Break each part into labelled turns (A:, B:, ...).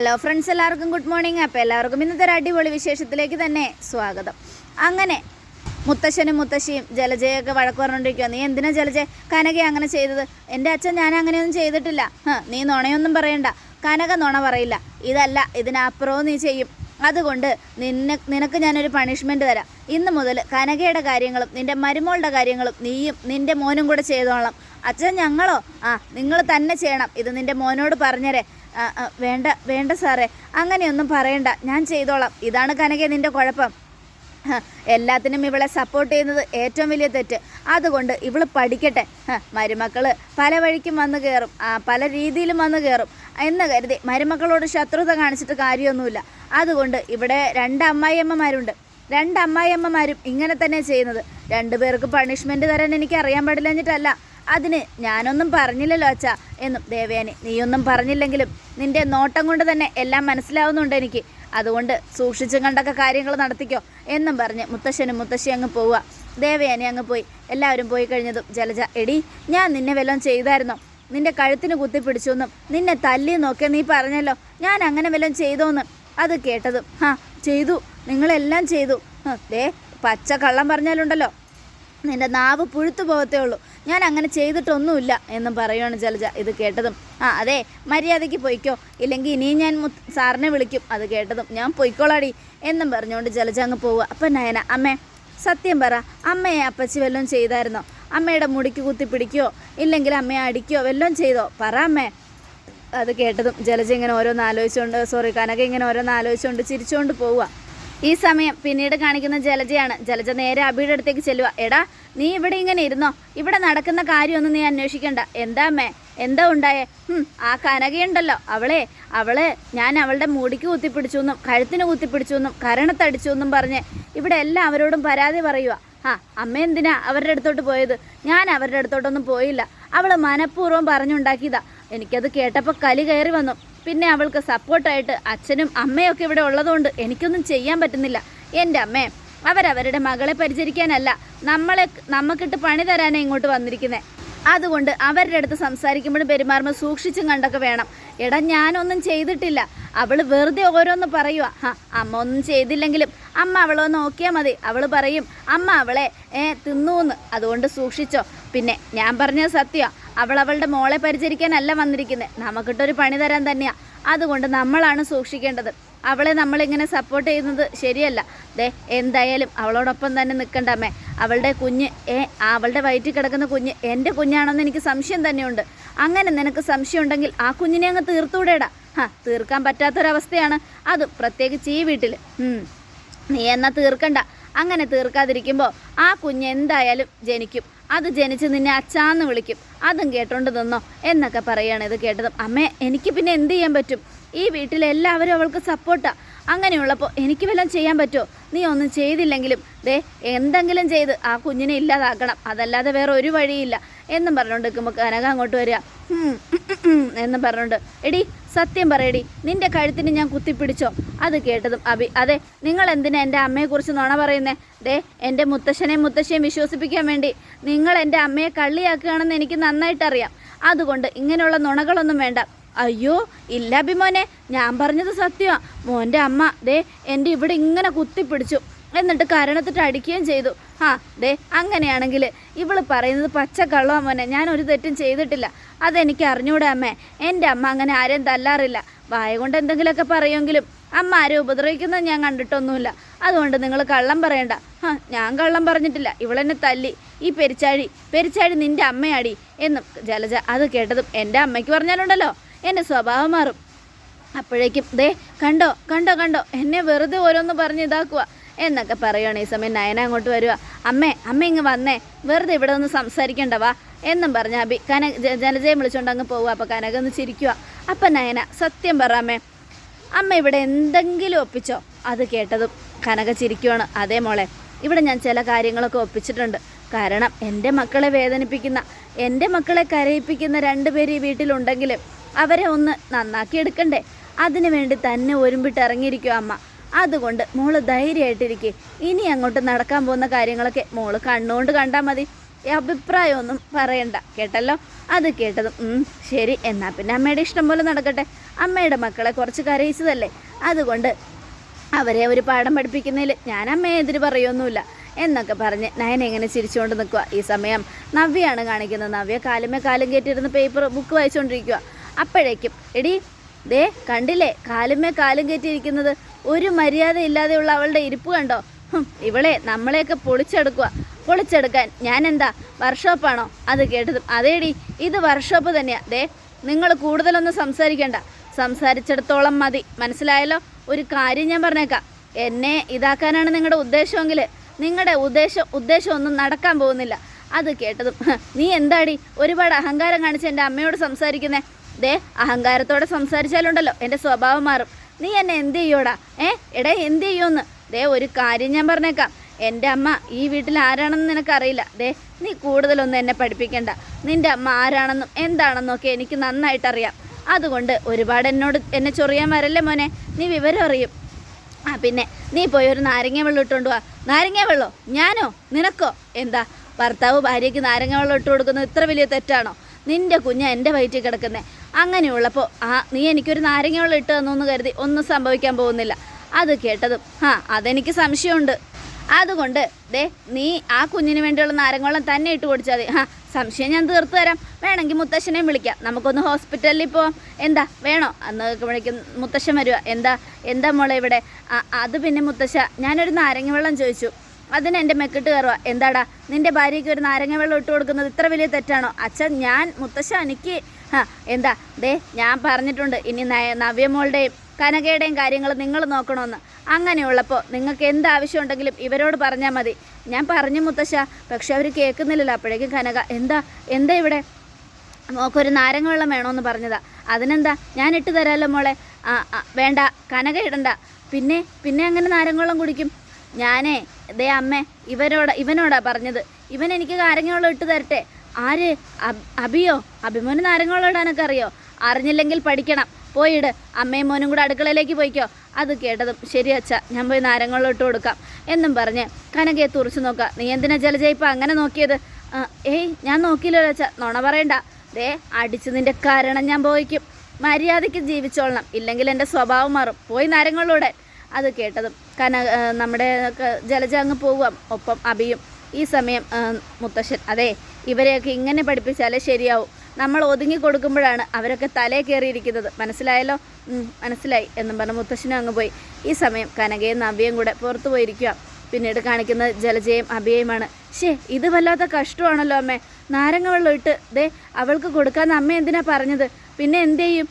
A: Hello friends എല്ലാവർക്കും good morning അപ്പോൾ എല്ലാവർക്കും ഇന്നത്തെ ഒരു അടിപൊളി വിശേഷത്തിലേക്ക് തന്നെ സ്വാഗതം. അങ്ങനെ മുത്തശ്ശനും മുത്തശ്ശിയും ജലജയൊക്കെ വഴക്ക് പറഞ്ഞുകൊണ്ടിരിക്കുക നീ എന്തിനാ ജലജ കനക അങ്ങനെ ചെയ്തത്? എന്റെ അച്ഛൻ ഞാൻ അങ്ങനെയൊന്നും ചെയ്തിട്ടില്ല. നീ നുണയൊന്നും പറയണ്ട. കനക നുണ പറയില്ല. ഇതല്ല ഇതിനപ്പുറവും നീ ചെയ്യും. അതുകൊണ്ട് നിന്നെ നിനക്ക് ഞാനൊരു പണിഷ്മെന്റ് തരാം. ഇന്ന് മുതൽ കനകയുടെ കാര്യങ്ങളും നിന്റെ മരുമോളുടെ കാര്യങ്ങളും നീയും നിന്റെ മോനും കൂടെ ചെയ്തോളാം. അച്ഛൻ ഞങ്ങളോ? ആ നിങ്ങൾ തന്നെ ചെയ്യണം. ഇത് നിന്റെ മോനോട് പറഞ്ഞേരെ. വേണ്ട വേണ്ട സാറേ. അങ്ങനെയൊന്നും പറയണ്ട. ഞാൻ ചെയ്തോളാം. ഇതാണ് കനകെ നിന്റെ കുഴപ്പം. എല്ലാത്തിനും ഇവളെ സപ്പോർട്ട് ചെയ്യുന്നത് ഏറ്റവും വലിയ തെറ്റ്. അതുകൊണ്ട് ഇവൾ പഠിക്കട്ടെ. മരുമക്കൾ പല വഴിക്കും വന്ന് കയറും പല രീതിയിലും വന്ന് കയറും എന്ന് കരുതി മരുമക്കളോട് ശത്രുത കാണിച്ചിട്ട് കാര്യമൊന്നുമില്ല. അതുകൊണ്ട് ഇവിടെ രണ്ട് അമ്മായിയമ്മമാരുണ്ട്. രണ്ട് അമ്മായിയമ്മമാരും ഇങ്ങനെ തന്നെ ചെയ്യുന്നത്. രണ്ടുപേർക്ക് പണിഷ്മെന്റ് തരാൻ എനിക്ക് അറിയാൻ പാടില്ലഞ്ഞിട്ടല്ല അതിന് ഞാനൊന്നും പറഞ്ഞില്ലല്ലോ അച്ഛ എന്നും. ദേവയാനി നീയൊന്നും പറഞ്ഞില്ലെങ്കിലും നിന്റെ നോട്ടം കൊണ്ട് തന്നെ എല്ലാം മനസ്സിലാവുന്നുണ്ട് എനിക്ക്. അതുകൊണ്ട് സൂക്ഷിച്ചും കണ്ടൊക്കെ കാര്യങ്ങൾ നടത്തിക്കോ എന്നും പറഞ്ഞ് മുത്തശ്ശനും മുത്തശ്ശി അങ്ങ് പോവുക. ദേവയാനി അങ്ങ് പോയി. എല്ലാവരും പോയി കഴിഞ്ഞതും ജലജ എടി ഞാൻ നിന്നെ വല്ലതും ചെയ്തായിരുന്നോ? നിന്റെ കഴുത്തിന് കുത്തിപ്പിടിച്ചു എന്നും നിന്നെ തല്ലി നോക്കിയ നീ പറഞ്ഞല്ലോ ഞാൻ അങ്ങനെ വല്ലതും ചെയ്തോന്ന്. അത് കേട്ടതും ഹാ ചെയ്തു. നിങ്ങളെല്ലാം ചെയ്തു. ദേ പച്ച കള്ളം പറഞ്ഞാലുണ്ടല്ലോ. നിന്റെ നാവ് പുഴുത്തു പോകത്തേ ഉള്ളൂ. ഞാൻ അങ്ങനെ ചെയ്തിട്ടൊന്നുമില്ല എന്ന് പറയുവാണ് ജലജ ഇത് കേട്ടതും. ആ അതെ മര്യാദയ്ക്ക് പോയിക്കോ. ഇല്ലെങ്കിൽ ഇനിയും ഞാൻ സാറിനെ വിളിക്കും. അത് കേട്ടതും ഞാൻ പൊയ്ക്കോളാടി എന്നും പറഞ്ഞുകൊണ്ട് ജലജ അങ്ങ് പോവുക. അപ്പം നയന അമ്മേ സത്യം പറ അമ്മയെ അപ്പച്ചി വല്ലതും ചെയ്തായിരുന്നോ? അമ്മയുടെ മുടിക്ക് കുത്തി പിടിക്കുകയോ ഇല്ലെങ്കിൽ അമ്മയെ അടിക്കുകയോ വല്ലതും ചെയ്തോ? പറ അമ്മേ. അത് കേട്ടതും ജലജ ഇങ്ങനെ ഓരോന്ന് ആലോചിച്ചുകൊണ്ട് സോറി കനക ഇങ്ങനെ ഓരോന്ന് ആലോചിച്ചുകൊണ്ട് ചിരിച്ചുകൊണ്ട് പോവുക. ഈ സമയം പിന്നീട് കാണിക്കുന്ന ജലജയാണ്. ജലജ നേരെ അബിയുടെ അടുത്തേക്ക് ചെല്ലുക. എടാ നീ ഇവിടെ ഇങ്ങനെ ഇരുന്നോ? ഇവിടെ നടക്കുന്ന കാര്യമൊന്നും നീ അന്വേഷിക്കണ്ട. എന്താ അമ്മേ? എന്താ ഉണ്ടായേ? ആ കനകയുണ്ടല്ലോ. അവളെ അവൾ ഞാൻ അവളുടെ മുടിക്ക് കുത്തിപ്പിടിച്ചു എന്നും കഴുത്തിന് കുത്തിപ്പിടിച്ചു എന്നും കരണത്തടിച്ചു എന്നും പറഞ്ഞ് ഇവിടെ എല്ലാവരോടും പരാതി പറയുക ആ അമ്മ എന്തിനാ അവരുടെ അടുത്തോട്ട് പോയത്? ഞാൻ അവരുടെ അടുത്തോട്ടൊന്നും പോയില്ല. അവൾ മനഃപൂർവം പറഞ്ഞുണ്ടാക്കിയതാ. എനിക്കത് കേട്ടപ്പോൾ കലി കയറി വന്നു. പിന്നെ അവൾക്ക് സപ്പോർട്ടായിട്ട് അച്ഛനും അമ്മയൊക്കെ ഇവിടെ ഉള്ളതുകൊണ്ട് എനിക്കൊന്നും ചെയ്യാൻ പറ്റുന്നില്ല. എന്റെ അമ്മേ അവരവരുടെ മകളെ പരിചരിക്കാനല്ല നമ്മളെ നമുക്കിട്ട് പണി തരാനേ ഇങ്ങോട്ട് വന്നിരിക്കുന്നത് അതുകൊണ്ട് അവരുടെ അടുത്ത് സംസാരിക്കുമ്പോഴും പെരുമാറുമ്പോൾ സൂക്ഷിച്ചും കണ്ടൊക്കെ വേണം. എടാ ഞാനൊന്നും ചെയ്തിട്ടില്ല. അവൾ വെറുതെ ഓരോന്ന് പറയുക ഹാ അമ്മ ഒന്നും ചെയ്തില്ലെങ്കിലും അമ്മ അവളെ നോക്കിയാൽ മതി. അവൾ പറയും അമ്മ അവളെ ഏ തിന്നൂന്ന്. അതുകൊണ്ട് സൂക്ഷിച്ചോ. പിന്നെ ഞാൻ പറഞ്ഞ സത്യമാണ് അവൾ അവളുടെ മോളെ പരിചരിക്കാനല്ല വന്നിരിക്കുന്നത് നമുക്കിട്ടൊരു പണി തരാൻ തന്നെയാ. അതുകൊണ്ട് നമ്മളാണ് സൂക്ഷിക്കേണ്ടത്. അവളെ നമ്മളിങ്ങനെ സപ്പോർട്ട് ചെയ്യുന്നത് ശരിയല്ല. ദേ എന്തായാലും അവളോടൊപ്പം തന്നെ നിൽക്കണ്ടമ്മേ അവളുടെ കുഞ്ഞ് ഏ അവളുടെ വയറ്റിൽ കിടക്കുന്ന കുഞ്ഞ് എന്റെ കുഞ്ഞാണെന്ന് എനിക്ക് സംശയം തന്നെയുണ്ട്. അങ്ങനെ നിനക്ക് സംശയം ഉണ്ടെങ്കിൽ ആ കുഞ്ഞിനെ അങ്ങ് തീർത്തൂടേടാ ഹാ തീർക്കാൻ പറ്റാത്തൊരവസ്ഥയാണ്. അതും പ്രത്യേകിച്ച് ഈ വീട്ടിൽ. നീ എന്നാ തീർക്കണ്ട. അങ്ങനെ തീർക്കാതിരിക്കുമ്പോൾ ആ കുഞ്ഞ് എന്തായാലും ജനിക്കും. അത് ജനിച്ച് നിന്നെ അച്ചാന്ന് വിളിക്കും. അതും കേട്ടോണ്ട് നിന്നോ എന്നൊക്കെ പറയാണ് ഇത് കേട്ടതും. അമ്മേ എനിക്ക് പിന്നെ എന്ത് ചെയ്യാൻ പറ്റും? ഈ വീട്ടിലെല്ലാവരും അവൾക്ക് സപ്പോർട്ടാ. അങ്ങനെയുള്ളപ്പോൾ എനിക്ക് വല്ലതും ചെയ്യാൻ പറ്റുമോ നീ ഒന്നും ചെയ്തില്ലെങ്കിലും ദേ എന്തെങ്കിലും ചെയ്ത് ആ കുഞ്ഞിനെ ഇല്ലാതാക്കണം. അതല്ലാതെ വേറെ ഒരു വഴിയില്ല എന്നും പറഞ്ഞുകൊണ്ട് നിൽക്കുമ്പോൾ കനക അങ്ങോട്ട് വരിക. എന്നും പറഞ്ഞുകൊണ്ട് എടി സത്യം പറയടി നിന്റെ കഴുത്തിന് ഞാൻ കുത്തിപ്പിടിച്ചോ? അത് കേട്ടതും അബി അതെ നിങ്ങൾ എന്തിനാ എന്റെ അമ്മയെക്കുറിച്ച് നുണ പറയുന്നേ? ദേ എന്റെ മുത്തശ്ശനെയും മുത്തശ്ശിയെയും വിശ്വസിപ്പിക്കാൻ വേണ്ടി നിങ്ങൾ എന്റെ അമ്മയെ കള്ളിയാക്കുകയാണെന്ന് എനിക്ക് നന്നായിട്ടറിയാം. അതുകൊണ്ട് ഇങ്ങനെയുള്ള നുണകളൊന്നും വേണ്ട. അയ്യോ ഇല്ല അഭിമോനെ ഞാൻ പറഞ്ഞത് സത്യമാണ് മോന്റെ അമ്മ ദേ എന്റെ ഇവിടെ ഇങ്ങനെ കുത്തിപ്പിടിച്ചു. എന്നിട്ട് കരണത്തിട്ട് അടിക്കുകയും ചെയ്തു. ആ ദേ അങ്ങനെയാണെങ്കിൽ ഇവൾ പറയുന്നത് പച്ച കള്ളവാ മോനെ ഞാൻ ഒരു തെറ്റും ചെയ്തിട്ടില്ല. അതെനിക്ക് അറിഞ്ഞൂടെ അമ്മേ? എന്റെ അമ്മ അങ്ങനെ ആരെയും തല്ലാറില്ല. വായ കൊണ്ട് എന്തെങ്കിലുമൊക്കെ പറയുമെങ്കിലും അമ്മ ആരും ഉപദ്രവിക്കുന്നത് ഞാൻ കണ്ടിട്ടൊന്നുമില്ല. അതുകൊണ്ട് നിങ്ങൾ കള്ളം പറയണ്ട. ഞാൻ കള്ളം പറഞ്ഞിട്ടില്ല. ഇവളെന്നെ തല്ലി. ഈ പെരിച്ചാഴി പെരിച്ചാഴി നിന്റെ അമ്മയാടി എന്നും ജലജ അത് കേട്ടതും എന്റെ അമ്മയ്ക്ക് പറഞ്ഞാലുണ്ടല്ലോ. എന്റെ സ്വഭാവം മാറും. അപ്പോഴേക്കും ദേ കണ്ടോ കണ്ടോ കണ്ടോ? എന്നെ വെറുതെ ഓരോന്ന് പറഞ്ഞ് ഇതാക്കുക എന്നൊക്കെ പറയുകയാണ് ഈ സമയം. നയന അങ്ങോട്ട് വരിക അമ്മേ അമ്മ ഇങ്ങ് വന്നേ. വെറുതെ ഇവിടെ ഒന്ന് സംസാരിക്കണ്ട വാ. എന്നും പറഞ്ഞ അബി കന ജനജയം വിളിച്ചുകൊണ്ട് അങ്ങ് പോവുക അപ്പോൾ കനക ഒന്ന് ചിരിക്കുക അപ്പം നയന സത്യം പറ അമ്മേ. അമ്മ ഇവിടെ എന്തെങ്കിലും ഒപ്പിച്ചോ? അത് കേട്ടതും കനക ചിരിക്കുവാണ്. അതേ മോളെ ഇവിടെ ഞാൻ ചില കാര്യങ്ങളൊക്കെ ഒപ്പിച്ചിട്ടുണ്ട്. കാരണം എന്റെ മക്കളെ വേദനിപ്പിക്കുന്ന എന്റെ മക്കളെ കരയിപ്പിക്കുന്ന രണ്ടുപേര് ഈ വീട്ടിലുണ്ടെങ്കിലും അവരെ ഒന്ന് നന്നാക്കി എടുക്കണ്ടേ അതിനു വേണ്ടി തന്നെ ഒരുമ്പിട്ട് ഇറങ്ങിയിരിക്കുമോ അമ്മ. അതുകൊണ്ട് മോൾ ധൈര്യമായിട്ടിരിക്കേ. ഇനി അങ്ങോട്ട് നടക്കാൻ പോകുന്ന കാര്യങ്ങളൊക്കെ മോൾ കണ്ണുകൊണ്ട് കണ്ടാൽ മതി. അഭിപ്രായമൊന്നും പറയണ്ട. കേട്ടല്ലോ? അത് കേട്ടതും ശരി. എന്നാൽ പിന്നെ അമ്മയുടെ ഇഷ്ടം പോലെ നടക്കട്ടെ. അമ്മയുടെ മക്കളെ കുറച്ച് കരയിച്ചതല്ലേ? അതുകൊണ്ട് അവരെ ഒരു പാഠം പഠിപ്പിക്കുന്നതിൽ ഞാൻ അമ്മയെ എതിര് പറയൊന്നുമില്ല. എന്നൊക്കെ പറഞ്ഞ് നയൻ എങ്ങനെ ചിരിച്ചുകൊണ്ട് നിൽക്കുക ഈ സമയം നവ്യയാണ് കാണിക്കുന്നത്. നവ്യ കാലുമേ കാലും കയറ്റിയിരുന്ന് പേപ്പർ ബുക്ക് വായിച്ചുകൊണ്ടിരിക്കുക അപ്പോഴേക്കും എടി ദേ കണ്ടില്ലേ? കാലുമേ കാലും കയറ്റിയിരിക്കുന്നത്. ഒരു മര്യാദ ഇല്ലാതെയുള്ള അവളുടെ ഇരിപ്പ് കണ്ടോ? ഇവളെ നമ്മളെയൊക്കെ പൊളിച്ചെടുക്കുക പൊളിച്ചെടുക്കാൻ ഞാൻ എന്താ വർക്ക്ഷോപ്പാണോ? അത് കേട്ടതും. അതേടി ഇത് വർക്ക്ഷോപ്പ് തന്നെയാ. ദേ നിങ്ങൾ കൂടുതലൊന്നും സംസാരിക്കണ്ട. സംസാരിച്ചിടത്തോളം മതി. മനസ്സിലായല്ലോ? ഒരു കാര്യം ഞാൻ പറഞ്ഞേക്കാം. എന്നെ ഇതാക്കാനാണ് നിങ്ങളുടെ ഉദ്ദേശമെങ്കിൽ നിങ്ങളുടെ ഉദ്ദേശം ഉദ്ദേശമൊന്നും നടക്കാൻ പോകുന്നില്ല. അത് കേട്ടതും. നീ എന്താടി? ഒരുപാട് അഹങ്കാരം കാണിച്ച് എന്റെ അമ്മയോട് സംസാരിക്കുന്നേ? ദേ അഹങ്കാരത്തോടെ സംസാരിച്ചാലുണ്ടല്ലോ. എന്റെ സ്വഭാവം മാറും. നീ എന്നെ എന്ത് ചെയ്യോടാ? ഏ? എടേ എന്ത് ചെയ്യുമെന്ന്? ദേ ഒരു കാര്യം ഞാൻ പറഞ്ഞേക്കാം. എന്റെ അമ്മ ഈ വീട്ടിൽ ആരാണെന്ന് നിനക്കറിയില്ല. ദേ നീ കൂടുതലൊന്നും എന്നെ പഠിപ്പിക്കണ്ട. നിന്റെ അമ്മ ആരാണെന്നും എന്താണെന്നും ഒക്കെ എനിക്ക് നന്നായിട്ടറിയാം. അതുകൊണ്ട് ഒരുപാട് എന്നോട് എന്നെ ചൊറിയാൻ വരല്ലേ മോനെ? നീ വിവരം അറിയും. ആ പിന്നെ നീ പോയി ഒരു നാരങ്ങ വെള്ളം ഇട്ടുകൊണ്ട് വാ. നാരങ്ങ വെള്ളോ? ഞാനോ? നിനക്കോ? എന്താ? ഭർത്താവ് ഭാര്യയ്ക്ക് നാരങ്ങ വെള്ളം ഇട്ട് കൊടുക്കുന്നത് ഇത്ര വലിയ തെറ്റാണോ? നിന്റെ കുഞ്ഞ എന്റെ വയറ്റിൽ കിടക്കുന്നേ. അങ്ങനെയുള്ളപ്പോൾ ആ നീ എനിക്കൊരു നാരങ്ങ വെള്ളം ഇട്ട് തന്നു എന്ന് കരുതി ഒന്നും സംഭവിക്കാൻ പോകുന്നില്ല. അത് കേട്ടതും ആ അതെനിക്ക് സംശയമുണ്ട്. അതുകൊണ്ട് ദേ നീ ആ കുഞ്ഞിന് വേണ്ടിയുള്ള നാരങ്ങവെള്ളം തന്നെ ഇട്ട് കുടിച്ചാൽ മതി. ആ സംശയം ഞാൻ തീർത്തു തരാം. വേണമെങ്കിൽ മുത്തശ്ശനെയും വിളിക്കാം. നമുക്കൊന്ന് ഹോസ്പിറ്റലിൽ പോവാം എന്താ വേണോ? അന്ന് വിളിക്കും മുത്തശ്ശൻ വരിക എന്താ എന്താ മോളെ ഇവിടെ? അത് പിന്നെ മുത്തശ്ശ ഞാനൊരു നാരങ്ങ വെള്ളം ചോദിച്ചു. അതിന് എന്റെ മെക്കിട്ട് കയറുക എന്താടാ നിന്റെ ഭാര്യയ്ക്ക് ഒരു നാരങ്ങ വെള്ളം ഇട്ട് കൊടുക്കുന്നത് ഇത്ര വലിയ തെറ്റാണോ? അച്ഛൻ ഞാൻ മുത്തശ്ശ എനിക്ക് ആ എന്താ? ദേ ഞാൻ പറഞ്ഞിട്ടുണ്ട്. ഇനി നവ്യമോളുടെയും കനകയുടെയും കാര്യങ്ങൾ നിങ്ങൾ നോക്കണമെന്ന്. അങ്ങനെയുള്ളപ്പോൾ നിങ്ങൾക്ക് എന്ത് ആവശ്യമുണ്ടെങ്കിലും ഇവരോട് പറഞ്ഞാൽ മതി. ഞാൻ പറഞ്ഞു മുത്തശ്ശ. പക്ഷെ അവർ കേൾക്കുന്നില്ലല്ലോ. അപ്പോഴേക്കും കനക എന്താ? എന്താ ഇവിടെ? മോക്കൊരു നാരങ്ങ വെള്ളം വേണമെന്ന് പറഞ്ഞതാ. അതിനെന്താ? ഞാൻ ഇട്ട് തരാമല്ലോ മോളെ. വേണ്ട. കനക ഇടണ്ട. പിന്നെ പിന്നെ അങ്ങനെ നാരങ്ങ വെള്ളം കുടിക്കും? ഞാനേ ദേ അമ്മേ ഇവരോട് ഇവനോടാ പറഞ്ഞത്. ഇവൻ എനിക്ക് നാരങ്ങ വെള്ളം ഇട്ട് തരട്ടെ. ആര്? അബ്- അബിയോ? അഭിമോന് നാരങ്ങ വെള്ളം അറിയോ? അറിഞ്ഞില്ലെങ്കിൽ പഠിക്കണം. പോയിട്. അമ്മയും മോനും കൂടെ അടുക്കളയിലേക്ക് പോയിക്കോ. അത് കേട്ടതും ശരി അച്ഛ ഞാൻ പോയി നാരങ്ങളിലോട്ട് കൊടുക്കാം. എന്നും പറഞ്ഞ് കനകയെ തുറച്ചു നോക്കാം നീ എന്തിനാ ജലജയിപ്പം അങ്ങനെ നോക്കിയത്? ഏയ് ഞാൻ നോക്കിയില്ലല്ലോ അച്ഛ. നുണ പറയണ്ട. ദേ അടിച്ച് നിന്റെ കാരണം ഞാൻ പോയിക്കും മര്യാദയ്ക്ക് ജീവിച്ചോളണം. ഇല്ലെങ്കിൽ എന്റെ സ്വഭാവം മാറും. പോയി നാരങ്ങളിലൂടെ അത് കേട്ടതും കന നമ്മുടെ ജലജ അങ്ങ് പോവാം ഒപ്പം അഭിയും ഈ സമയം മുത്തശ്ശൻ. അതെ ഇവരെയൊക്കെ ഇങ്ങനെ പഠിപ്പിച്ചാലേ ശരിയാവും. നമ്മൾ ഒതുങ്ങി കൊടുക്കുമ്പോഴാണ് അവരൊക്കെ തലേ കയറിയിരിക്കുന്നത്. മനസ്സിലായല്ലോ? മനസ്സിലായി എന്നും പറഞ്ഞ് മുത്തശ്ശനും അങ്ങ് പോയി. ഈ സമയം കനകയും നവ്യയും കൂടെ പുറത്തു പോയിരിക്കുക പിന്നീട് കാണിക്കുന്നത് ജലജയും അഭിയയുമാണ്. ഷേ ഇത് വല്ലാത്ത കഷ്ടമാണല്ലോ അമ്മേ. നാരങ്ങ വെള്ളം ഇട്ട് ദേ അവൾക്ക് കൊടുക്കാന്ന് അമ്മ എന്തിനാ പറഞ്ഞത്? പിന്നെ എന്ത് ചെയ്യും?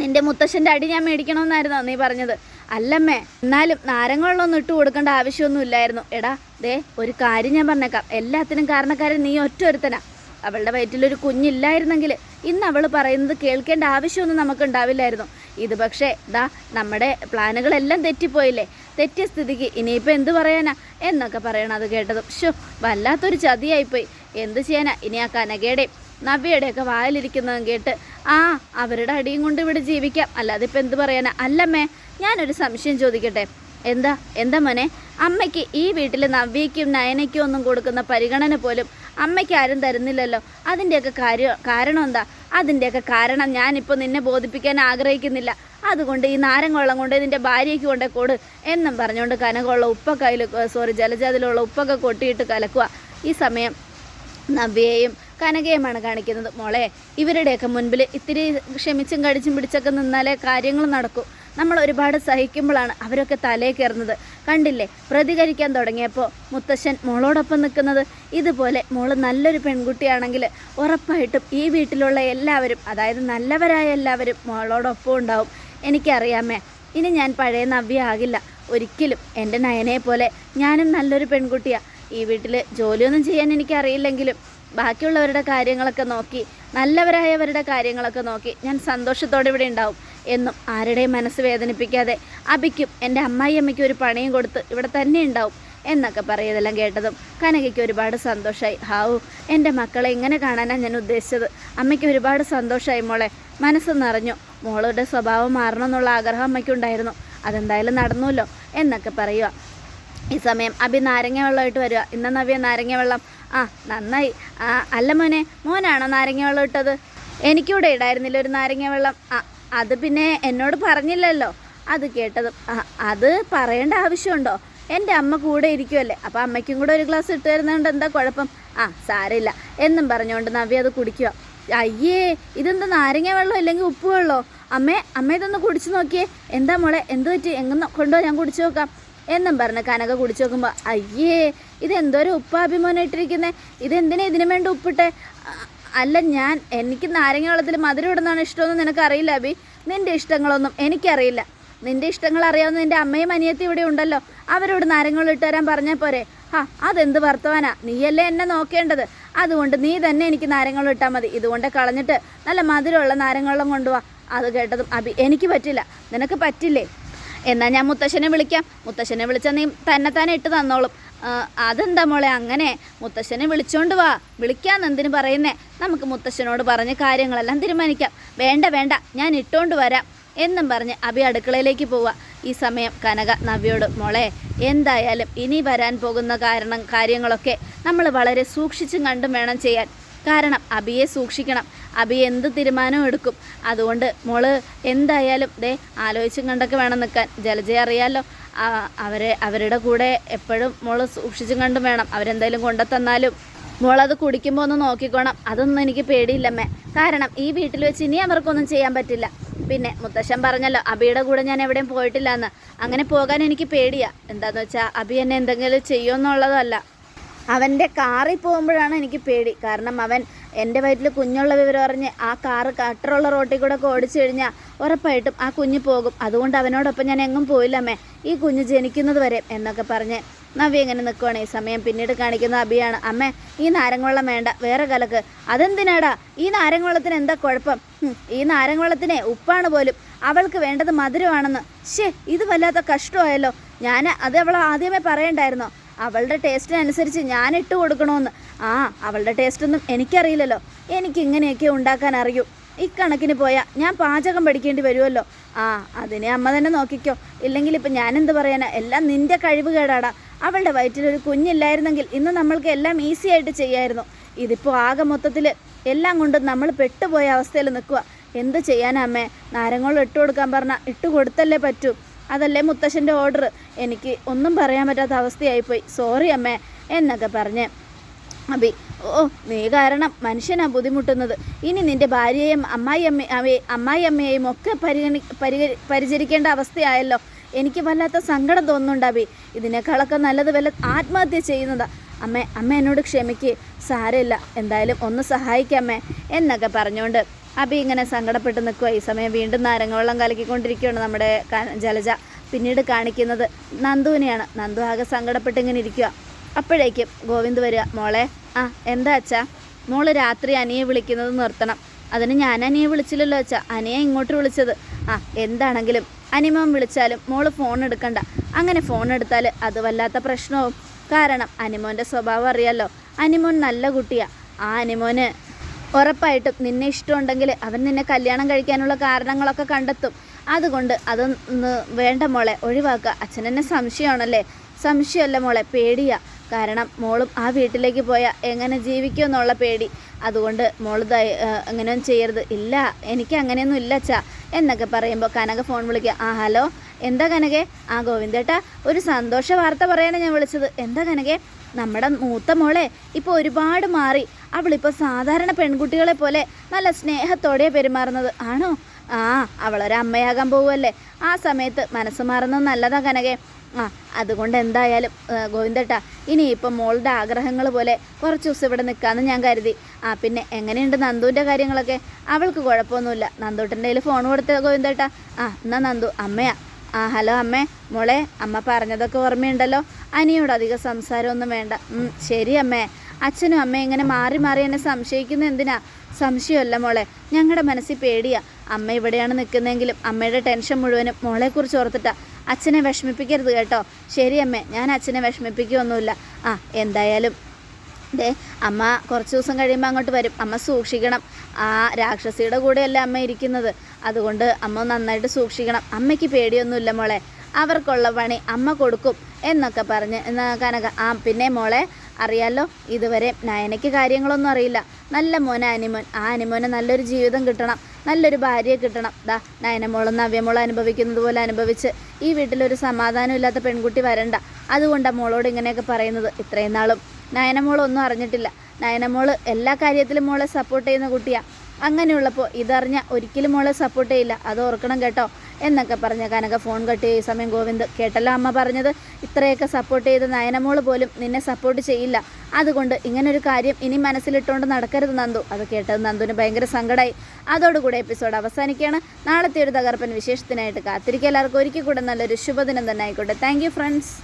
A: നിന്റെ മുത്തശ്ശന്റെ അടി ഞാൻ മേടിക്കണമെന്നായിരുന്നോ നീ പറഞ്ഞത്? അല്ലമ്മേ എന്നാലും നാരങ്ങ വെള്ളമൊന്നും ഇട്ട് കൊടുക്കേണ്ട ആവശ്യമൊന്നും ഇല്ലായിരുന്നു. എടാ ദേ ഒരു കാര്യം ഞാൻ പറഞ്ഞേക്കാം. എല്ലാത്തിനും കാരണക്കാരൻ നീ ഒറ്റ ഒരുത്തനാ അവളുടെ വയറ്റിലൊരു കുഞ്ഞില്ലായിരുന്നെങ്കിൽ ഇന്ന് അവൾ പറയുന്നത് കേൾക്കേണ്ട ആവശ്യമൊന്നും നമുക്ക് ഉണ്ടാവില്ലായിരുന്നു ഇത് പക്ഷേ ദാ നമ്മുടെ പ്ലാനുകളെല്ലാം തെറ്റിപ്പോയില്ലേ? തെറ്റിയ സ്ഥിതിക്ക് ഇനിയിപ്പോൾ എന്ത് പറയാനാ? എന്നൊക്കെ പറയണം അത് കേട്ടതും. ഷോ വല്ലാത്തൊരു ചതിയായിപ്പോയി. എന്ത് ചെയ്യാനാ? ഇനി ആ കനകയുടെയും നവ്യയുടെയൊക്കെ വായിലിരിക്കുന്നതും കേട്ട് ആ അവരുടെ അടിയും കൊണ്ട് ഇവിടെ ജീവിക്കാം. അല്ലാതെ ഇപ്പം എന്ത് പറയാനാ? അല്ലമ്മേ ഞാനൊരു സംശയം ചോദിക്കട്ടെ? എന്താ? എന്താ മോനെ? അമ്മയ്ക്ക് ഈ വീട്ടിൽ നവ്യയ്ക്കും നയനയ്ക്കും ഒന്നും കൊടുക്കുന്ന പരിഗണന പോലും അമ്മയ്ക്ക് ആരും തരുന്നില്ലല്ലോ. അതിന്റെയൊക്കെ കാര്യം കാരണം എന്താ? അതിന്റെയൊക്കെ കാരണം ഞാനിപ്പോൾ നിന്നെ ബോധിപ്പിക്കാൻ ആഗ്രഹിക്കുന്നില്ല. അതുകൊണ്ട് ഈ നാരങ്ങ കൊണ്ട് ഇതിന്റെ ഭാര്യയ്ക്ക് കൊണ്ടേ കൊടു എന്നും പറഞ്ഞുകൊണ്ട് കനകമുള്ള ഉപ്പൊക്കെ അതിൽ സോറി ജലജാതിലുള്ള ഉപ്പൊക്കെ കൊട്ടിയിട്ട് കലക്കുക ഈ സമയം നവ്യയെയും കനകയുമാണ് കാണിക്കുന്നത്. മോളെ ഇവരുടെയൊക്കെ മുൻപിൽ ഇത്തിരി ക്ഷമിച്ചും കടിച്ചും പിടിച്ചൊക്കെ നിന്നാലേ കാര്യങ്ങൾ നടക്കൂ. നമ്മൾ ഒരുപാട് സഹിക്കുമ്പോഴാണ് അവരൊക്കെ തലേ കയറുന്നത്. കണ്ടില്ലേ പ്രതികരിക്കാൻ തുടങ്ങിയപ്പോൾ മുത്തശ്ശൻ മോളോടൊപ്പം നിൽക്കുന്നത്. ഇതുപോലെ മോൾ നല്ലൊരു പെൺകുട്ടിയാണെങ്കിൽ ഉറപ്പായിട്ടും ഈ വീട്ടിലുള്ള എല്ലാവരും അതായത് നല്ലവരായ എല്ലാവരും മോളോടൊപ്പം ഉണ്ടാവും. എനിക്കറിയാമേ ഇനി ഞാൻ പഴയ നവ്യ ആകില്ല. ഒരിക്കലും എന്റെ നയനയെ പോലെ ഞാനും നല്ലൊരു പെൺകുട്ടിയാണ് ഈ വീട്ടിൽ ജോലിയൊന്നും ചെയ്യാൻ എനിക്കറിയില്ലെങ്കിലും ബാക്കിയുള്ളവരുടെ കാര്യങ്ങളൊക്കെ നോക്കി നല്ലവരായവരുടെ കാര്യങ്ങളൊക്കെ നോക്കി ഞാൻ സന്തോഷത്തോടെ ഇവിടെ ഉണ്ടാവും എന്നും ആരുടെയും മനസ്സ് വേദനിപ്പിക്കാതെ അബിക്കും എന്റെ അമ്മായിയമ്മയ്ക്കും ഒരു പണിയും കൊടുത്ത് ഇവിടെ തന്നെ ഉണ്ടാവും എന്നൊക്കെ പറയതെല്ലാം കേട്ടതും കനകയ്ക്ക് ഒരുപാട് സന്തോഷമായി ഹാവു എന്റെ മക്കളെ ഇങ്ങനെ കാണാനാണ് ഞാൻ ഉദ്ദേശിച്ചത്. അമ്മയ്ക്ക് ഒരുപാട് സന്തോഷമായി മോളെ. മനസ്സ് നിറഞ്ഞു. മോളുടെ സ്വഭാവം മാറണമെന്നുള്ള ആഗ്രഹം അമ്മയ്ക്കുണ്ടായിരുന്നു. അതെന്തായാലും നടന്നുല്ലോ എന്നൊക്കെ പറയുക. ഈ സമയം അഭി നാരങ്ങ വെള്ളമായിട്ട് വരിക. ഇന്ന നവ്യ നാരങ്ങ വെള്ളം. ആ നന്നായി. ആ അല്ല മോനെ മോനാണോ നാരങ്ങ വെള്ളം ഇട്ടത്? എനിക്കൂടെ ഇടായിരുന്നില്ല ഒരു നാരങ്ങ വെള്ളം. ആ അത് പിന്നെ എന്നോട് പറഞ്ഞില്ലല്ലോ. അത് കേട്ടത്. "ആ, അത് പറയേണ്ട ആവശ്യമുണ്ടോ? എന്റെ അമ്മ കൂടെ ഇരിക്കുമല്ലേ അപ്പോൾ അമ്മയ്ക്കും കൂടെ ഒരു ഗ്ലാസ് ഇട്ട് തരുന്നതുകൊണ്ട് എന്താ കുഴപ്പം? ആ സാരമില്ല. എന്നും പറഞ്ഞുകൊണ്ട് നവ്യ അത് കുടിക്കുക. അയ്യേ ഇതെന്താ നാരങ്ങ വെള്ളം അല്ലെങ്കിൽ ഉപ്പ് വെള്ളമോ അമ്മേ അമ്മ ഇതൊന്ന് കുടിച്ചു നോക്കിയേ. എന്താ മോളെ എന്ത് പറ്റി? എങ്ങനെ കൊണ്ടുപോകാം ഞാൻ കുടിച്ചു നോക്കാം. എന്നും പറഞ്ഞ് കനക കുടിച്ചു നോക്കുമ്പോൾ അയ്യേ ഇതെന്തോരം ഉപ്പാഭിമോനം ഇട്ടിരിക്കുന്നത് ഇതെന്തിനാ ഇതിനു വേണ്ടി ഉപ്പിട്ടെ? അല്ല ഞാൻ എനിക്ക് നാരങ്ങ വെള്ളത്തിൽ മധുരം ഇടുന്നതാണ് ഇഷ്ടമൊന്നും നിനക്കറിയില്ല അബി നിന്റെ ഇഷ്ടങ്ങളൊന്നും എനിക്കറിയില്ല. നിന്റെ ഇഷ്ടങ്ങൾ അറിയാവുന്ന നിന്റെ അമ്മയും അനിയത്തി ഇവിടെ ഉണ്ടല്ലോ. അവരോട് നാരങ്ങൾ ഇട്ട് തരാൻ പറഞ്ഞാൽ പോരെ. ആ അതെന്ത് വർത്തമാനാ? നീയല്ലേ എന്നെ നോക്കേണ്ടത്? അതുകൊണ്ട് നീ തന്നെ എനിക്ക് നാരങ്ങൾ ഇട്ടാൽ മതി. ഇതുകൊണ്ട് കളഞ്ഞിട്ട് നല്ല മധുരമുള്ള നാരങ്ങളും കൊണ്ടുപോവാ അത് കേട്ടതും അബി എനിക്ക് പറ്റില്ല. നിനക്ക് പറ്റില്ലേ? എന്നാൽ ഞാൻ മുത്തശ്ശനെ വിളിക്കാം. മുത്തശ്ശനെ വിളിച്ചാൽ നീ തന്നെ തന്നെ ഇട്ട് തന്നോളും. അതെന്താ മോളെ അങ്ങനെ? മുത്തശ്ശനെ വിളിച്ചോണ്ട് വാ. വിളിക്കാന്ന് എന്തിനു പറയുന്നേ? നമുക്ക് മുത്തശ്ശനോട് പറഞ്ഞ് കാര്യങ്ങളെല്ലാം തീരുമാനിക്കാം. വേണ്ട വേണ്ട. ഞാൻ ഇട്ടോണ്ട് വരാം എന്നും പറഞ്ഞ് അബി അടുക്കളയിലേക്ക് പോവുക ഈ സമയം കനക നവ്യോട് മോളെ എന്തായാലും ഇനി വരാൻ പോകുന്ന കാരണം കാര്യങ്ങളൊക്കെ നമ്മൾ വളരെ സൂക്ഷിച്ചും കണ്ടും വേണം ചെയ്യാൻ. കാരണം അബിയെ സൂക്ഷിക്കണം. അബി എന്ത് തീരുമാനവും എടുക്കും? അതുകൊണ്ട് മോൾ എന്തായാലും ദേ ആലോചിച്ചും കണ്ടൊക്കെ വേണം നിൽക്കാൻ. ജലജയെ അറിയാലോ. അവരെ അവരുടെ കൂടെ എപ്പോഴും മോൾ സൂക്ഷിച്ചും കണ്ടും വേണം. അവരെന്തായാലും കൊണ്ടുത്തന്നാലും. മോളത് കുടിക്കുമ്പോൾ ഒന്ന് നോക്കിക്കോണം. അതൊന്നും എനിക്ക് പേടിയില്ലമ്മേ. കാരണം ഈ വീട്ടിൽ വെച്ച് ഇനി അവർക്കൊന്നും ചെയ്യാൻ പറ്റില്ല. പിന്നെ മുത്തശ്ശൻ പറഞ്ഞല്ലോ അബിയുടെ കൂടെ ഞാൻ എവിടെയും പോയിട്ടില്ല എന്ന് അങ്ങനെ പോകാൻ എനിക്ക് പേടിയാ. എന്താന്ന് വെച്ചാൽ അബി എന്നെ എന്തെങ്കിലും ചെയ്യുമെന്നുള്ളതല്ല. അവന്റെ കാറിൽ പോകുമ്പോഴാണ് എനിക്ക് പേടി. കാരണം അവൻ എന്റെ വയറ്റിൽ കുഞ്ഞുള്ള വിവരം അറിഞ്ഞ് ആ കാറ് കട്ടറുള്ള റോട്ടിൽ കൂടെ ഒക്കെ ഓടിച്ചു കഴിഞ്ഞാൽ ഉറപ്പായിട്ടും ആ കുഞ്ഞ് പോകും. അതുകൊണ്ട് അവനോടൊപ്പം ഞാൻ എങ്ങും പോയില്ലമ്മേ ഈ കുഞ്ഞ് ജനിക്കുന്നത് വരെ എന്നൊക്കെ പറഞ്ഞ് നവ്യ ഇങ്ങനെ നിൽക്കുവാണ് ഈ സമയം പിന്നീട് കാണിക്കുന്ന അഭിയാണ് അമ്മേ ഈ നാരങ്ങവെള്ളം വേണ്ട. വേറെ കലക്ക്. അതെന്തിനാടാ? ഈ നാരങ്ങവെള്ളത്തിന് എന്താ കുഴപ്പം? ഈ നാരങ്ങവെള്ളത്തിനെ ഉപ്പാണ് പോലും അവൾക്ക് വേണ്ടത് മധുരമാണെന്ന്. ശേ ഇത് വല്ലാത്ത കഷ്ടമായല്ലോ. ഞാൻ അത് അവൾ ആദ്യമേ പറയണ്ടായിരുന്നോ? അവളുടെ ടേസ്റ്റിനനുസരിച്ച് ഞാൻ ഇട്ട് കൊടുക്കണമെന്ന് ആ അവളുടെ ടേസ്റ്റൊന്നും എനിക്കറിയില്ലല്ലോ. എനിക്ക് ഇങ്ങനെയൊക്കെ ഉണ്ടാക്കാൻ അറിയൂ. ഇക്കണക്കിന് പോയാൽ ഞാൻ പാചകം പഠിക്കേണ്ടി വരുമല്ലോ ആ അതിനെ അമ്മ തന്നെ നോക്കിക്കോ. ഇല്ലെങ്കിൽ ഇപ്പം ഞാനെന്ത് പറയാനാ? എല്ലാം നിന്റെ കഴിവ് കേടാടാ. അവളുടെ വയറ്റിലൊരു കുഞ്ഞില്ലായിരുന്നെങ്കിൽ ഇന്ന് നമ്മൾക്ക് എല്ലാം ഈസി ആയിട്ട് ചെയ്യായിരുന്നു. ഇതിപ്പോൾ ആകെ മൊത്തത്തിൽ എല്ലാം കൊണ്ടും നമ്മൾ പെട്ടുപോയ അവസ്ഥയിൽ നിൽക്കുക എന്ത് ചെയ്യാനാ അമ്മേ? നാരങ്ങളും ഇട്ട് കൊടുക്കാൻ പറഞ്ഞാൽ ഇട്ട് കൊടുത്തല്ലേ പറ്റൂ. അതല്ലേ മുത്തശ്ശന്റെ ഓർഡർ എനിക്ക് ഒന്നും പറയാൻ പറ്റാത്ത അവസ്ഥയായിപ്പോയി. സോറി അമ്മേ എന്നൊക്കെ പറഞ്ഞ്. അബി ഓ നീ കാരണം മനുഷ്യനാ ബുദ്ധിമുട്ടുന്നത്. ഇനി നിന്റെ ഭാര്യയെയും അമ്മായി അമ്മ അവയെ അമ്മായി അമ്മയെയും ഒക്കെ പരിഗണി പരിഗ പരിചരിക്കേണ്ട അവസ്ഥയായല്ലോ. എനിക്ക് വല്ലാത്ത സങ്കടം തോന്നുന്നുണ്ട് അബി. ഇതിനേക്കാളൊക്കെ നല്ലത് വല്ല ആത്മഹത്യ ചെയ്യുന്നതാ. അമ്മേ അമ്മ എന്നോട് ക്ഷമിക്ക്. സാരമില്ല. എന്തായാലും ഒന്ന് സഹായിക്കാമേ എന്നൊക്കെ പറഞ്ഞുകൊണ്ട് അബി ഇങ്ങനെ സങ്കടപ്പെട്ട് നിൽക്കുക ഈ സമയം വീണ്ടും നാരങ്ങവെള്ളം കലക്കിക്കൊണ്ടിരിക്കുകയാണ് നമ്മുടെ ജലജ. പിന്നീട് കാണിക്കുന്നത് നന്ദുവിനെയാണ്. നന്ദു ആകെ സങ്കടപ്പെട്ട് ഇങ്ങനെ ഇരിക്കുക അപ്പോഴേക്കും ഗോവിന്ദ് വരിക മോളെ ആ എന്താ അച്ഛാ? മോൾ രാത്രി അനിയെ വിളിക്കുന്നത് നിർത്തണം. അതിന് ഞാൻ അനിയെ വിളിച്ചില്ലല്ലോ അച്ഛാ. അനിയെ ഇങ്ങോട്ട് വിളിച്ചത്. ആ എന്താണെങ്കിലും അനിമോൻ വിളിച്ചാലും മോൾ ഫോൺ എടുക്കണ്ട. അങ്ങനെ ഫോൺ എടുത്താൽ അത് വല്ലാത്ത പ്രശ്നവും. കാരണം അനിമോന്റെ സ്വഭാവം അറിയാലോ. അനിമോൻ നല്ല കുട്ടിയാണ് ആ അനിമോന് ഉറപ്പായിട്ടും നിന്നെ ഇഷ്ടമുണ്ടെങ്കിൽ അവൻ നിന്നെ കല്യാണം കഴിക്കാനുള്ള കാരണങ്ങളൊക്കെ കണ്ടെത്തും. അതുകൊണ്ട് അതൊന്ന് വേണ്ട മോളെ ഒഴിവാക്കുക. അച്ഛനെന്നെ സംശയമാണല്ലേ? സംശയമല്ല മോളെ പേടിയാ. കാരണം മോളും ആ വീട്ടിലേക്ക് പോയാൽ എങ്ങനെ ജീവിക്കുമെന്നുള്ള പേടി. അതുകൊണ്ട് മോൾ അങ്ങനെയൊന്നും ചെയ്യരുത്. ഇല്ല എനിക്ക് അങ്ങനെയൊന്നും ഇല്ല അച്ഛാ. എന്നൊക്കെ പറയുമ്പോൾ കനക ഫോൺ വിളിക്കുക. ആ ഹലോ എന്താ കനകെ? ആ ഗോവിന്ദേട്ടാ ഒരു സന്തോഷ വാർത്ത പറയാനാണ് ഞാൻ വിളിച്ചത്. എന്താ കനകെ? നമ്മുടെ മൂത്ത മോളെ ഇപ്പോൾ ഒരുപാട് മാറി. അവളിപ്പോൾ സാധാരണ പെൺകുട്ടികളെ പോലെ നല്ല സ്നേഹത്തോടെ പെരുമാറുന്നത്. ആണോ? ആ അവളൊരമ്മയാകാൻ പോവുമല്ലേ ആ സമയത്ത് മനസ്സ് മാറുന്നത് നല്ലതാ കനകെ. ആ അതുകൊണ്ട് എന്തായാലും ഗോവിന്ദട്ടാ ഇനി ഇനിയിപ്പം മോളുടെ ആഗ്രഹങ്ങൾ പോലെ കുറച്ച് ദിവസം ഇവിടെ നിൽക്കാമെന്ന് ഞാൻ കരുതി. ആ പിന്നെ എങ്ങനെയുണ്ട് നന്ദുവിന്റെ കാര്യങ്ങളൊക്കെ? അവൾക്ക് കുഴപ്പമൊന്നുമില്ല. നന്ദൂട്ടന്റെ കയ്യിൽ ഫോൺ കൊടുത്ത ഗോവിന്ദേട്ടാ. ആ എന്നാ നന്ദു അമ്മയാ. ആ ഹലോ അമ്മേ. മോളെ അമ്മ പറഞ്ഞതൊക്കെ ഓർമ്മയുണ്ടല്ലോ? അനിയോട് അധികം സംസാരമൊന്നും വേണ്ട. ശരി അമ്മേ. അച്ഛനും അമ്മയും ഇങ്ങനെ മാറി മാറി എന്നെ സംശയിക്കുന്ന എന്തിനാ? സംശയമല്ല മോളെ. ഞങ്ങളുടെ മനസ്സിൽ പേടിയാ. അമ്മ ഇവിടെയാണ് നിൽക്കുന്നതെങ്കിലും അമ്മയുടെ ടെൻഷൻ മുഴുവനും മോളെക്കുറിച്ച് ഓർത്തിട്ടാ. അച്ഛനെ വിഷമിപ്പിക്കരുത് കേട്ടോ. ശരി അമ്മേ. ഞാൻ അച്ഛനെ വിഷമിപ്പിക്കുകയൊന്നുമില്ല. ആ എന്തായാലും ദേ അമ്മ കുറച്ച് ദിവസം കഴിയുമ്പോൾ അങ്ങോട്ട് വരും. അമ്മ സൂക്ഷിക്കണം. ആ രാക്ഷസിയുടെ കൂടെയല്ല അമ്മ ഇരിക്കുന്നത്. അതുകൊണ്ട് അമ്മ നന്നായിട്ട് സൂക്ഷിക്കണം. അമ്മയ്ക്ക് പേടിയൊന്നുമില്ല മോളെ. അവർക്കുള്ള പണി അമ്മ കൊടുക്കും എന്നൊക്കെ പറഞ്ഞ് കനക. ആ പിന്നെ മോളെ അറിയാലോ ഇതുവരെ നയനയ്ക്ക് കാര്യങ്ങളൊന്നും അറിയില്ല. നല്ല മോന അനിമോൻ. ആ അനിമോന് നല്ലൊരു ജീവിതം കിട്ടണം. നല്ലൊരു ഭാര്യയെ കിട്ടണം. ദാ നയനമോളും നവ്യമോളും അനുഭവിക്കുന്നത് പോലെ അനുഭവിച്ച് ഈ വീട്ടിലൊരു സമാധാനം ഇല്ലാത്ത പെൺകുട്ടി വരണ്ട. അതുകൊണ്ടാണ് മോളോട് ഇങ്ങനെയൊക്കെ പറയുന്നത്. ഇത്രയും നാളും നയനമോൾ ഒന്നും അറിഞ്ഞിട്ടില്ല. നയനമോൾ എല്ലാ കാര്യത്തിലും മോളെ സപ്പോർട്ട് ചെയ്യുന്ന കുട്ടിയാണ് അങ്ങനെയുള്ളപ്പോൾ ഇതറിഞ്ഞ ഒരിക്കലും മോളെ സപ്പോർട്ട് ചെയ്യില്ല. അത് ഓർക്കണം കേട്ടോ എന്നൊക്കെ പറഞ്ഞ കനക ഫോൺ കട്ട് ചെയ്യ സമയം ഗോവിന്ദ് കേട്ടല്ലോ അമ്മ പറഞ്ഞത്. ഇത്രയൊക്കെ സപ്പോർട്ട് ചെയ്ത് നയനമോൾ പോലും നിന്നെ സപ്പോർട്ട് ചെയ്യില്ല. അതുകൊണ്ട് ഇങ്ങനൊരു കാര്യം ഇനി മനസ്സിലിട്ടുകൊണ്ട് നടക്കരുത് നന്ദു. അത് കേട്ടത് നന്ദുവിന് ഭയങ്കര സങ്കടമായി അതോടുകൂടെ എപ്പിസോഡ് അവസാനിക്കുകയാണ്. നാളത്തെ ഒരു തകർപ്പൻ വിശേഷത്തിനായിട്ട് കാത്തിരിക്കുക. എല്ലാവർക്കും ഒരിക്കൽ കൂടെ നല്ലൊരു ശുഭദിനം തന്നെ ആയിക്കോട്ടെ. Thank friends